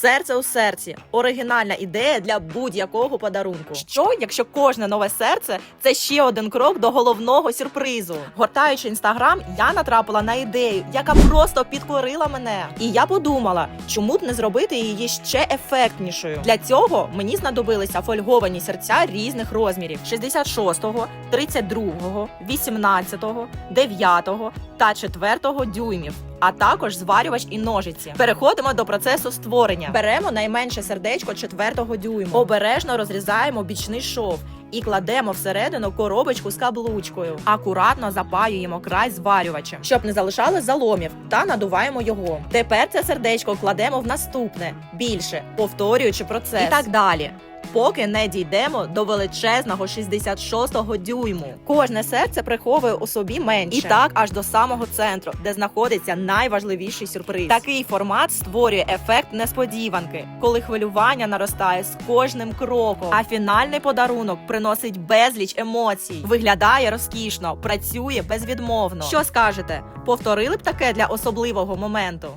Серце у серці оригінальна ідея для будь-якого подарунку. Що, якщо кожне нове серце це ще один крок до головного сюрпризу? Гортаючи інстаграм, я натрапила на ідею, яка просто підкорила мене. І я подумала, чому б не зробити її ще ефектнішою. Для цього мені знадобилися фольговані серця різних розмірів: 66-го, 32-го, 18-го, 9-го та 4-го дюймів. А також зварювач і ножиці. Переходимо до процесу створення. Беремо найменше сердечко 4 дюйму, обережно розрізаємо бічний шов і кладемо всередину коробочку з каблучкою. Акуратно запаюємо край зварювачем, щоб не залишалось заломів, та надуваємо його. Тепер це сердечко кладемо в наступне, більше, повторюючи процес. І так далі. Поки не дійдемо до величезного 66-го дюйму. Кожне серце приховує у собі менше. І так аж до самого центру, де знаходиться найважливіший сюрприз. Такий формат створює ефект несподіванки, коли хвилювання наростає з кожним кроком. А фінальний подарунок приносить безліч емоцій, виглядає розкішно, працює безвідмовно. Що скажете? Повторили б таке для особливого моменту?